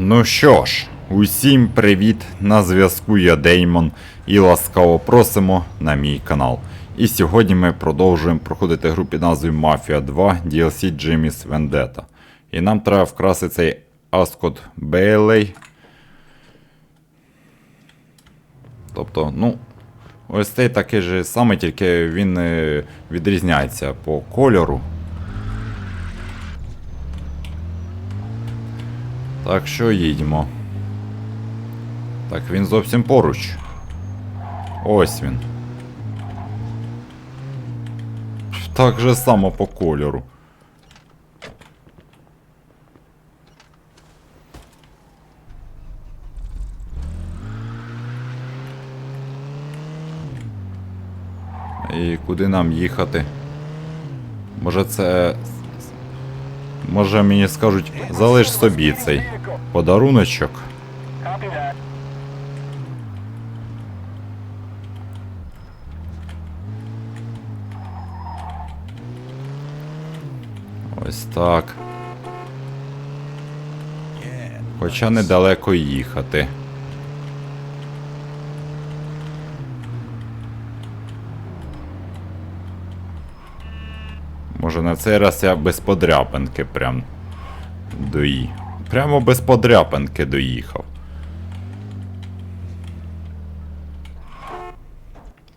Ну що ж, усім привіт! На зв'язку я Деймон і ласкаво просимо на мій канал. І сьогодні ми продовжуємо проходити гру під назвою Mafia 2 DLC Jimmy's Vendetta. І нам треба вкрасти цей Ascot Bailey. Тобто, ну, ось цей такий же самий, тільки він е, відрізняється по кольору. Так що їдьмо. Так, він зовсім поруч. Ось він. Так же само по кольору. І куди нам їхати? Може це. Може мені скажуть, залиш собі цей подаруночок. Ось так. Хоча недалеко їхати. Може на цей раз я без подряпинки прям дої. Прямо без подряпинки доїхав.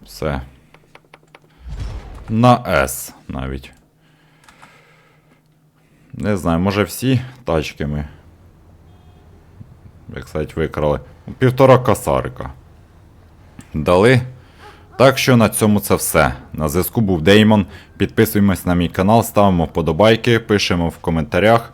Все. На С навіть. Не знаю, може всі тачки ми. Як сказати, викрали. Півтора косарика. Дали. Так що на цьому це все. На зв'язку був Деймон. Підписуємось на мій канал, ставимо вподобайки, пишемо в коментарях.